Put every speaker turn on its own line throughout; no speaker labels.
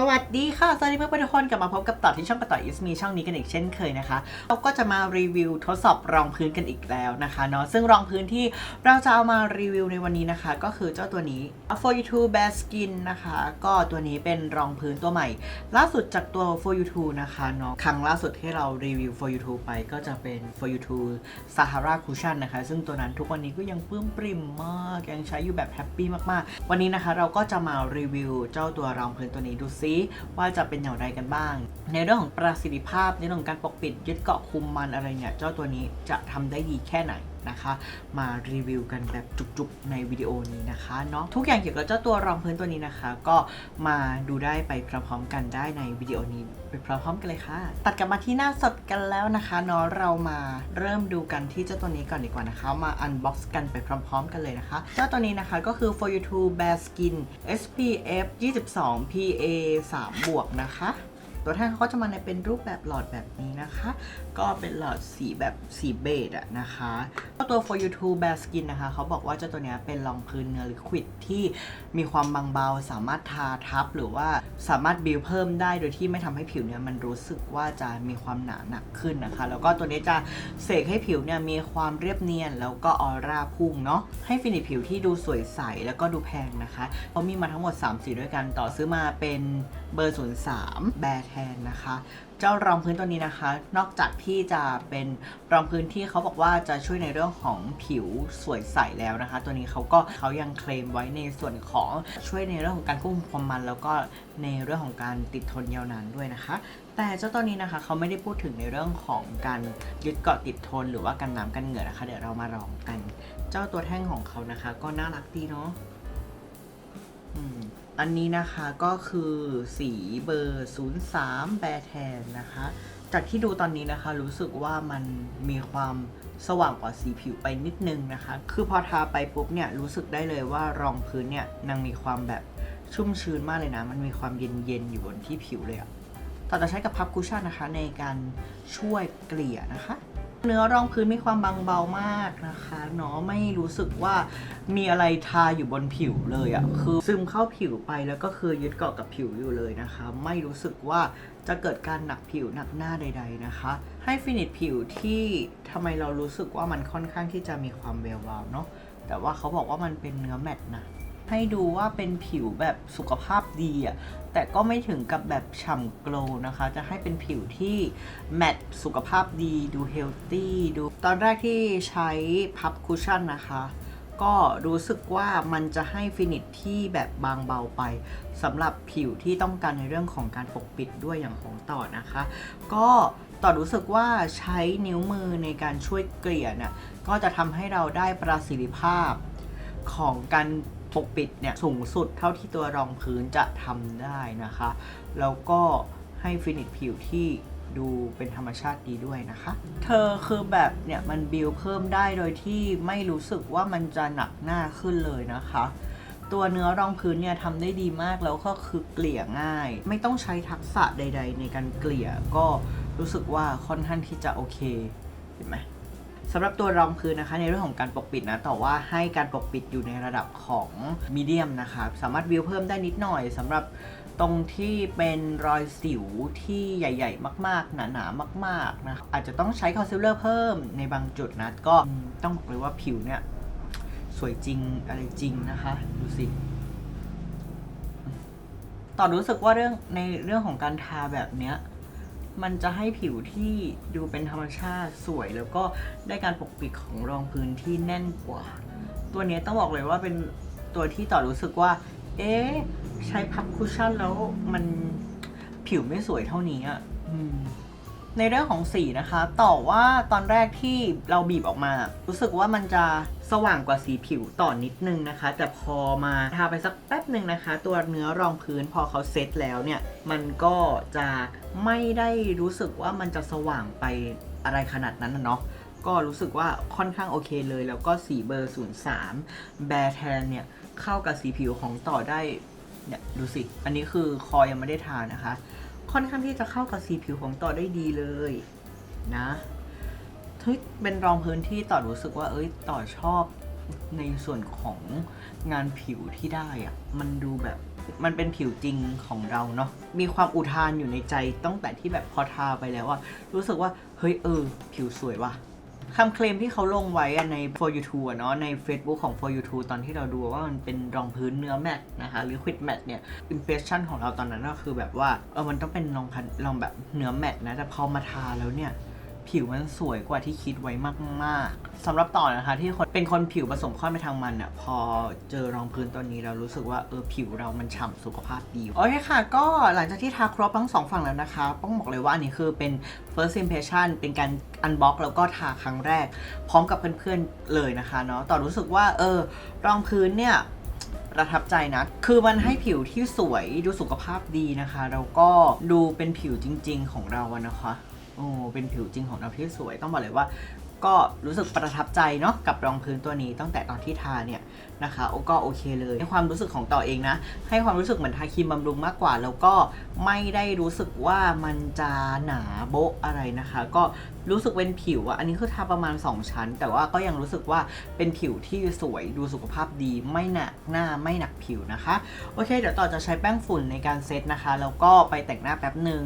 สวัสดีค่ะ สวัสดีเพื่อนๆทุกคนกลับมาพบกับต่อที่ช่องกระต่อยอิสมีช่องนี้กันอีกเช่นเคยนะคะ เราก็จะมารีวิวทดสอบรองพื้นกันอีกแล้วนะคะเนาะซึ่งรองพื้นที่เราจะเอามารีวิวในวันนี้นะคะ ก็คือเจ้าตัวนี้ For You To Bare Skin นะคะ ก็ตัวนี้เป็นรองพื้นตัวใหม่ ล่าสุดจากตัว For You To นะคะเนาะครั้งล่าสุดที่เรารีวิว For You To ไปก็จะเป็น For You To Sahara Cushion นะคะ ซึ่งตัวนั้นทุกวันนี้ก็ยังปลื้มปริ่มมากยังใช้อยู่แบบแฮปปี้มากๆ วันนี้นะคะเราก็จะมารีวิวเจ้าตัวรองพื้นตัวนี้ดูซิว่าจะเป็นอย่างไรกันบ้าง ในเรื่องของประสิทธิภาพในเรื่องของการปกปิดยึดเกาะคุมมันอะไรเนี่ยเจ้าตัวนี้จะทำได้ดีแค่ไหน นะคะ มารีวิวกันแบบจุกๆในวิดีโอนี้นะคะเนาะทุกอย่างเกี่ยวกับเจ้าตัวรองพื้นตัวนี้นะคะ ก็มาดูได้ไปพร้อมๆกันได้ในวิดีโอนี้ไปพร้อมๆกันเลยค่ะ ตัดกลับมาที่หน้าสดกันแล้วนะคะเนาะเรามาเริ่มดูกันที่เจ้าตัวนี้ก่อนดีกว่านะคะ มาอันบ็อกซ์กันไปพร้อมๆกันเลยนะคะ เจ้าตัวนี้นะคะก็คือ for you to bare skin SPF 22 PA 3 บวกนะคะ ตัวแท่งเขาก็จะมาในเป็นรูปแบบหลอดแบบนี้นะคะ ก็เป็นหลอดสีแบบสีเบจอะนะคะตัว for you to bare skin นะคะ เขาบอกว่าเจ้าตัวเนี้ยเป็นรองพื้นเนื้อลิควิดที่มีความบางเบา สามารถทาทับหรือว่าสามารถบิวเพิ่มได้โดยที่ไม่ทำให้ผิวเนี่ยมันรู้สึกว่าจะมีความหนาหนักขึ้นนะคะ แล้วก็ตัวนี้จะเสกให้ผิวเนี่ยมีความเรียบเนียน แล้วก็ออร่าพุ่งเนาะให้ฟินิชผิวที่ดูสวยใสแล้วก็ดูแพงนะคะเขามีมาทั้งหมด3สีด้วยกันต่อซื้อมาเป็นเบอร์ 03 แบร์แทนนะคะ เจ้ารองพื้นตัวนี้นะคะ นอกจากที่จะเป็นรองพื้นที่เขาบอกว่าจะช่วยในเรื่องของผิวสวยใสแล้วนะคะ ตัวนี้เขาก็เขายังเคลมไว้ในส่วนของช่วยในเรื่องของการควบคุมความมันแล้วก็ในเรื่องของการติดทนยาวนานด้วยนะคะ แต่เจ้าตัวนี้นะคะเขาไม่ได้พูดถึงในเรื่องของการยึดเกาะติดทนหรือว่ากันน้ำกันเหงื่อนะคะ เดี๋ยวเรามาลองกัน เจ้าตัวแท่งของเขานะคะ ก็น่ารักดีเนาะอืม อันนี้นะคะก็คือสีเบอร์ 03 แบร์แทนนะคะ จากที่ดูตอนนี้นะคะรู้สึกว่ามันมีความสว่างกว่าสีผิวไปนิดนึงนะคะ คือพอทาไปปุ๊บเนี่ยรู้สึกได้เลยว่ารองพื้นเนี่ยนางมีความแบบชุ่มชื้นมากเลยนะ มันมีความเย็นๆอยู่บนที่ผิวเลยอะต่อจะใช้กับพับคุชชั่นนะคะในการช่วยเกลี่ยนะคะ เนื้อรองพื้นมีความบางเบามากนะคะเนาะไม่รู้สึกว่ามีอะไรทาอยู่บนผิวเลยอะ่ะคือซึมเข้าผิวไปแล้วก็คือยึดเกาะกับผิวอยู่เลยนะคะ ไม่รู้สึกว่าจะเกิดการหนักผิวหนักหน้าใด ๆนะคะ ให้ฟินิชผิวที่ทำไมเรารู้สึกว่ามันค่อนข้างที่จะมีความเวลวาวเนาะแต่ว่าเขาบอกว่ามันเป็นเนื้อแมตต์นะ ให้ดูว่าเป็นผิวแบบสุขภาพดีอะแต่ก็ไม่ถึงกับแบบฉ่ำโกลนะคะ จะให้เป็นผิวที่แมตต์สุขภาพดีดูเฮลตี้ดู ตอนแรกที่ใช้พับคุชชั่นนะคะก็รู้สึกว่ามันจะให้ฟินิชที่แบบบางเบาไปสำหรับผิวที่ต้องการในเรื่องของการปกปิดด้วยอย่างของต่อนะคะ ก็ต่อรู้สึกว่าใช้นิ้วมือในการช่วยเกลี่ยเนี่ยก็จะทำให้เราได้ประสิทธิภาพของการ ปกปิดเนี่ยสูงสุดเท่าที่ตัวรองพื้นจะทำได้นะคะ แล้วก็ให้ฟินิชผิวที่ดูเป็นธรรมชาติดีด้วยนะคะ เธอคือแบบเนี่ยมันบิวเพิ่มได้โดยที่ไม่รู้สึกว่ามันจะหนักหน้าขึ้นเลยนะคะ ตัวเนื้อรองพื้นเนี่ยทำได้ดีมากแล้วก็คือเกลี่ยง่าย ไม่ต้องใช้ทักษะใด ๆ ในการเกลี่ยก็รู้สึกว่าค่อนข้างที่จะโอเค เห็นไหม สำหรับตัวรองพื้นนะคะ ในเรื่องของการปกปิดนะแต่ว่าให้การปกปิดอยู่ในระดับของมีเดียมนะคะสามารถวิวเพิ่มได้นิดหน่อยสำหรับตรงที่เป็นรอยสิวที่ใหญ่ ๆ มาก ๆ หนาๆมาก ๆ นะ อาจจะต้องใช้คอนซีลเลอร์เพิ่มในบางจุดนะ ก็ต้องบอกเลยว่าผิวเนี่ย สวยจริงอะไรจริงนะคะ ดูสิ ต่อรู้สึกว่าเรื่องในเรื่องของการทาแบบเนี้ย มันจะให้ผิวที่ดูเป็นธรรมชาติสวย แล้วก็ได้การปกปิดของรองพื้นที่แน่นกว่า ตัวเนี้ยต้องบอกเลยว่าเป็นตัวที่ต่อรู้สึกว่า เอ๊ะ ใช้พับคุชชั่นแล้วมันผิวไม่สวยเท่านี้อะ อืม ในเรื่องของสีนะคะ ต่อว่าตอนแรกที่เราบีบออกมา รู้สึกว่ามันจะสว่างกว่าสีผิวต่อนิดนึงนะคะ แต่พอมาทาไปสักแป๊บหนึ่งนะคะ ตัวเนื้อรองพื้นพอเขาเซตแล้วเนี่ย มันก็จะไม่ได้รู้สึกว่ามันจะสว่างไปอะไรขนาดนั้นนะเนาะก็รู้สึกว่าค่อนข้างโอเคเลย แล้วก็สีเบอร์ 03 แบร์แทนเนี่ย เข้ากับสีผิวของต่อได้เนี่ยดูสิ อันนี้คือคอยังไม่ได้ทานะคะ ค่อนข้างที่จะเข้ากับสีผิวของต่อได้ดีเลยนะเฮ้ยเป็นรองพื้นที่ต่อรู้สึกว่า เอ้ยต่อชอบในส่วนของงานผิวที่ได้อะมันดูแบบมันเป็นผิวจริงของเราเนาะมีความอุทานอยู่ในใจตั้งแต่ที่แบบพอทาไปแล้วอะรู้สึกว่าเฮ้ยเออ ผิวสวยว่ะ คำเคลมที่เขาลงไว้ใน for you to เนาะใน Facebook ของ for you to ตอนที่เราดูว่ามันเป็นรองพื้นเนื้อแมทนะคะหรือควิดแมทเนี่ยอิมเพรสชันของเราตอนนั้นก็คือแบบว่าเออมันต้องเป็นรองพันรองแบบเนื้อแมทนะแต่พอมาทาแล้วเนี่ย ผิวมันสวยกว่าที่คิดไว้มากๆสำหรับต่อนะคะ ที่คนเป็นคนผิวผสมค่อนไปทางมันอะพอเจอรองพื้นตัวนี้เรารู้สึกว่าเออผิวเรามันฉ่ำสุขภาพดีโอเคค่ะ ก็หลังจากที่ทาครบทั้งสองฝั่งแล้วนะคะต้องบอกเลยว่าอันนี้คือเป็น first impression เป็นการ unbox แล้วก็ทาครั้งแรก พร้อมกับเพื่อนๆเลยนะคะเนาะต่อรู้สึกว่าเออรองพื้นเนี่ยประทับใจนะ คือมันให้ผิวที่สวยดูสุขภาพดีนะคะ แล้วก็ดูเป็นผิวจริง ๆ ของเราอะนะคะ โอ้เป็นผิวจริงของเราที่สวย ต้องบอกเลยว่าก็รู้สึกประทับใจเนาะกับรองพื้นตัวนี้ตั้งแต่ตอนที่ทาเนี่ยนะคะโอก็โอเคเลยในความรู้สึกของต่อเองนะ ให้ความรู้สึกเหมือนทาครีมบำรุงมากกว่า แล้วก็ไม่ได้รู้สึกว่ามันจะหนาโบะอะไรนะคะ ก็รู้สึกเป็นผิวอะอันนี้คือทาประมาณ 2 ชั้น แต่ว่าก็ยังรู้สึกว่าเป็นผิวที่สวยดูสุขภาพดีไม่หนักหน้าไม่หนักผิวนะคะโอเค เดี๋ยวต่อจะใช้แป้งฝุ่นในการเซตนะคะแล้วก็ไปแต่งหน้าแป๊บหนึ่ง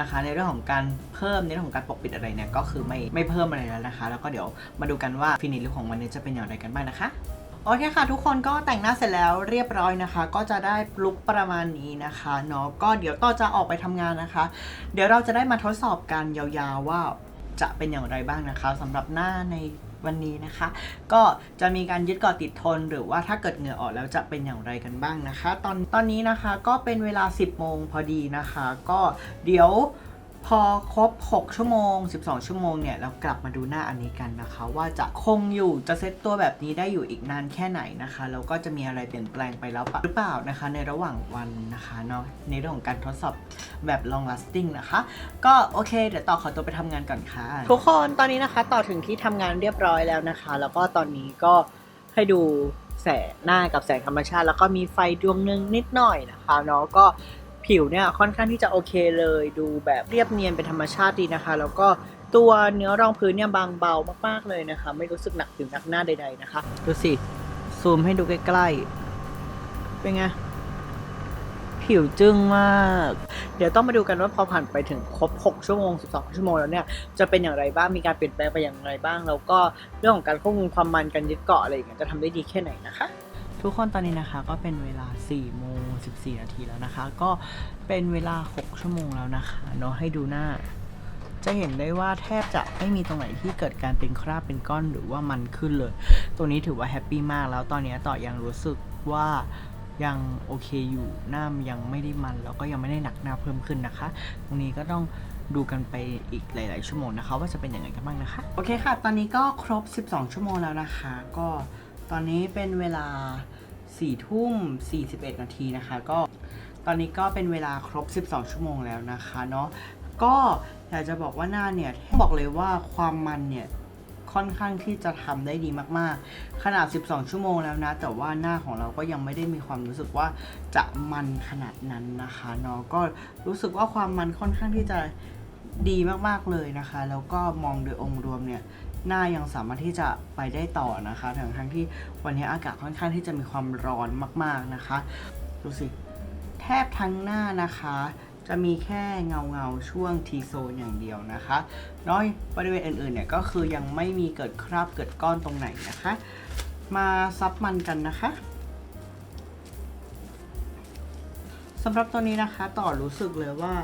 นะคะ ในเรื่องของการเพิ่มในเรื่องของการปกปิดอะไรเนี่ยก็คือไม่ไม่เพิ่มอะไรแล้วนะคะ แล้วก็เดี๋ยวมาดูกันว่าฟินิชลุคของวันนี้จะเป็นอย่างไรกันบ้างนะคะโอเคค่ะทุกคนก็แต่งหน้าเสร็จแล้วเรียบร้อยนะคะ ก็จะได้ลุกประมาณนี้นะคะเนาะก็เดี๋ยวต่อจะออกไปทำงานนะคะ เดี๋ยวเราจะได้มาทดสอบกันยาวๆว่าจะเป็นอย่างไรบ้างนะคะสำหรับหน้าใน วันนี้นะคะ ก็จะมีการยึดเกาะติดทน หรือว่าถ้าเกิดเหงื่อออกแล้วจะเป็นอย่างไรกันบ้างนะคะ ตอนตอนนี้นะคะก็เป็นเวลา 10โมงพอดีนะคะ ก็เดี๋ยว พอครบ 6 ชั่วโมง 12 ชั่วโมงเนี่ย เรากลับมาดูหน้าอันนี้กันนะคะ ว่าจะคงอยู่จะเซตตัวแบบนี้ได้อยู่อีกนานแค่ไหนนะคะแล้วก็จะมีอะไรเปลี่ยนแปลงไปแล้วปะหรือเปล่านะคะ ในระหว่างวันนะคะเนาะในเรื่องของการทดสอบแบบ long lasting นะคะ ก็โอเค เดี๋ยวต่อขอตัวไปทำงานก่อนค่ะ ทุกคนตอนนี้นะคะต่อถึงที่ทำงานเรียบร้อยแล้วนะคะ แล้วก็ตอนนี้ก็ให้ดูแสงหน้ากับแสงธรรมชาติ แล้วก็มีไฟดวงหนึงนิดหน่อยนะคะเนาะก็ ผิวเนี่ยค่อนข้างที่จะโอเคเลยดูแบบเรียบเนียนเป็นธรรมชาติดีนะคะ แล้วก็ตัวเนื้อรองพื้นเนี่ยบางเบามากๆเลยนะคะ ไม่รู้สึกหนักผิวหนักหน้าใดๆนะคะดูสิซูมให้ดูใกล้ๆเป็นไงผิวจึ้งมาก เดี๋ยวต้องมาดูกันว่าพอผ่านไปถึงครบ 6 ชั่วโมง 12 ชั่วโมงแล้วเนี่ย จะเป็นอย่างไรบ้าง มีการเปลี่ยนแปลงไปอย่างไรบ้าง แล้วก็เรื่องของการควบคุมความมันการยึดเกาะอะไรอย่างเงี้ยจะทำได้ดีแค่ไหนนะคะ ทุกคนตอนนี้นะคะก็เป็นเวลา4โมง14 นาทีแล้วนะคะ ก็เป็นเวลา 6 ชั่วโมงแล้วนะคะเนาะให้ดูหน้า จะเห็นได้ว่าแทบจะไม่มีตรงไหนที่เกิดการเป็นคราบเป็นก้อนหรือว่ามันขึ้นเลยตัวนี้ถือว่าแฮปปี้มากแล้วตอนนี้ต่อยังรู้สึกว่ายังโอเคอยู่หน้ายังไม่ได้มัน แล้วก็ยังไม่ได้หนักหน้าเพิ่มขึ้นนะคะ ตรงนี้ก็ต้องดูกันไปอีกหลาย ๆ ชั่วโมงนะคะ ว่าจะเป็นยังไงกันบ้างนะคะ โอเคค่ะ ตอนนี้ก็ครบ 12 ชั่วโมงแล้วนะคะ ก็ ตอนนี้เป็นเวลา4ทุ่ม41 นาทีนะคะ ก็ตอนนี้ก็เป็นเวลาครบ 12 ชั่วโมงแล้วนะคะเนาะก็อยากจะบอกว่าหน้าเนี่ยบอกเลยว่าความมันเนี่ยค่อนข้างที่จะทำได้ดีมากๆ ขนาด 12 ชั่วโมงแล้วนะ แต่ว่าหน้าของเราก็ยังไม่ได้มีความรู้สึกว่าจะมันขนาดนั้นนะคะเนาะก็รู้สึกว่าความมันค่อนข้างที่จะดีมากๆเลยนะคะ แล้วก็มองโดยองค์รวมเนี่ย หน้ายังสามารถที่จะไปได้ต่อนะคะทั้งทั้งที่วันนี้อากาศค่อนข้างที่จะมีความร้อนมากๆนะคะ ดูสิ แทบทั้งหน้านะคะ จะมีแค่เงาเงาช่วงทีโซนอย่างเดียวนะคะน้อยบริเวณอื่นๆเนี่ยก็คือยังไม่มีเกิดคราบเกิดก้อนตรงไหนนะคะ มาซับมันกันนะคะสำหรับตัวนี้นะคะต่อรู้สึกเลยว่า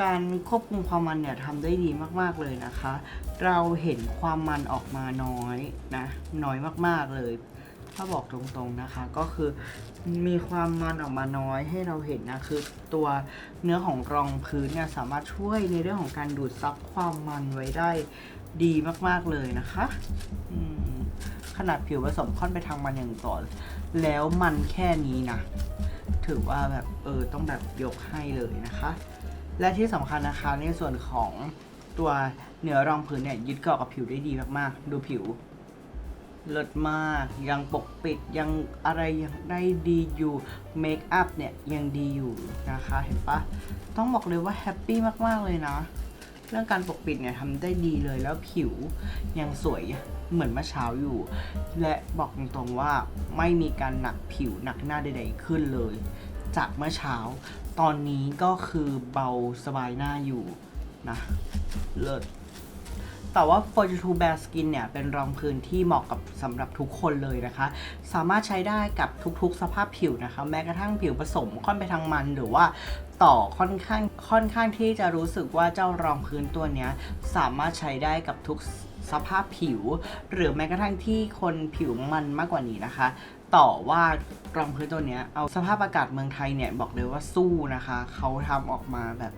การควบคุมความมันเนี่ยทำได้ดีมากๆเลยนะคะ เราเห็นความมันออกมาน้อยนะน้อยมากๆเลย ถ้าบอกตรงๆนะคะ ก็คือมีความมันออกมาน้อยให้เราเห็นนะคือตัวเนื้อของรองพื้นเนี่ยสามารถช่วยในเรื่องของการดูดซับความมันไว้ได้ดีมากๆเลยนะคะขนาดผิวผสมค่อนไปทางมันอย่างก่อน แล้วมันแค่นี้นะ ถือว่าแบบเออต้องแบบยกให้เลยนะคะ และที่สำคัญนะคะในส่วนของตัวเนื้อรองพื้นเนี่ยยึดเกาะกับผิวได้ดีมากๆ ดูผิวเลิศมาก ยังปกปิดยังอะไรยังได้ดีอยู่เมคอัพเนี่ยยังดีอยู่นะคะเห็นปะต้องบอกเลยว่าแฮปปี้มากๆเลยนะเรื่องการปกปิดเนี่ยทำได้ดีเลยแล้วผิวยังสวยเหมือนเมื่อเช้าอยู่ และบอกตรงๆว่าไม่มีการหนักผิวหนักหน้าใดๆขึ้นเลย จากเมื่อเช้า ตอนนี้ก็คือเบาสบายหน้าอยู่นะ เลิศ แต่ว่า42 Bare Skin เนี่ย เป็นรองพื้นที่เหมาะกับสำหรับทุกคนเลยนะคะ สามารถใช้ได้กับทุกๆสภาพผิวนะคะ แม้กระทั่งผิวผสมค่อนไปทางมันหรือว่าต่อค่อนข้างค่อนข้างที่จะรู้สึกว่าเจ้ารองพื้นตัวเนี้ย สามารถใช้ได้กับทุกสภาพผิว หรือแม้กระทั่งที่คนผิวมันมากกว่านี้นะคะ ต่อว่ากรองพื้นตัวเนี้ยเอาสภาพอากาศเมืองไทยเนี่ยบอกเลยว่าสู้นะคะ เขาทำออกมาแบบ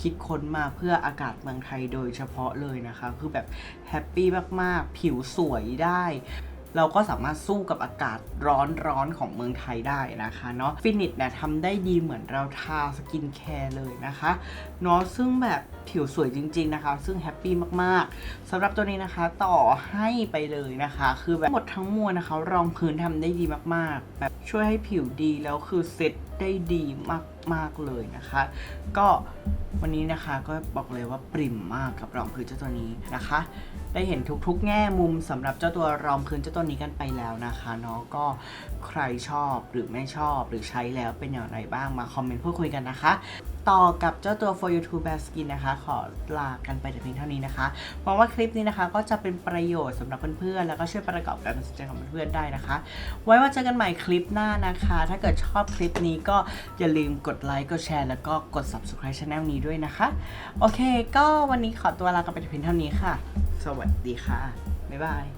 คิดค้นมาเพื่ออากาศเมืองไทยโดยเฉพาะเลยนะคะ คือแบบแฮปปี้มากๆ ผิวสวยได้ เราก็สามารถสู้กับอากาศร้อนร้อนๆของเมืองไทยได้นะคะเนาะฟินิชเนี่ยทำได้ดีเหมือนเราทาสกินแคร์เลยนะคะเนาะซึ่งแบบผิวสวยจริง ๆนะคะ ซึ่งแฮปปี้มากๆสำหรับตัวนี้นะคะต่อให้ไปเลยนะคะ คือแบบหมดทั้งมวลนะคะ รองพื้นทำได้ดีมากๆ แบบช่วยให้ผิวดีแล้วคือเซ็ตได้ดีมากๆเลยนะคะ ก็วันนี้นะคะก็บอกเลยว่าปริ่มมากกับรองพื้นเจ้าตัวนี้นะคะได้เห็นทุกๆ แง่มุมสำหรับเจ้าตัวรองพื้นเจ้าตัวนี้กันไปแล้วนะคะเนาะก็ใครชอบหรือไม่ชอบหรือใช้แล้วเป็นอย่างไรบ้างมาคอมเมนต์พูดคุยกันนะคะ ต่อกับเจ้าตัว for you to bare skin นะคะ ขอลากันไปแต่เพียงเท่านี้นะคะหวังว่าคลิปนี้นะคะก็จะเป็นประโยชน์สำหรับเพื่อนๆแล้วก็ช่วยประกอบการตัดสินใจของเพื่อนๆได้นะคะ ไว้ว่าเจอกันใหม่คลิปหน้านะคะ ถ้าเกิดชอบคลิปนี้ก็อย่าลืมกดไลค์กดแชร์แล้วก็กด subscribe channel นี้ด้วยนะคะ โอเค ก็วันนี้ขอตัวลากันไปแต่เพียงเท่านี้ค่ะสวัสดีค่ะ บ๊ายบาย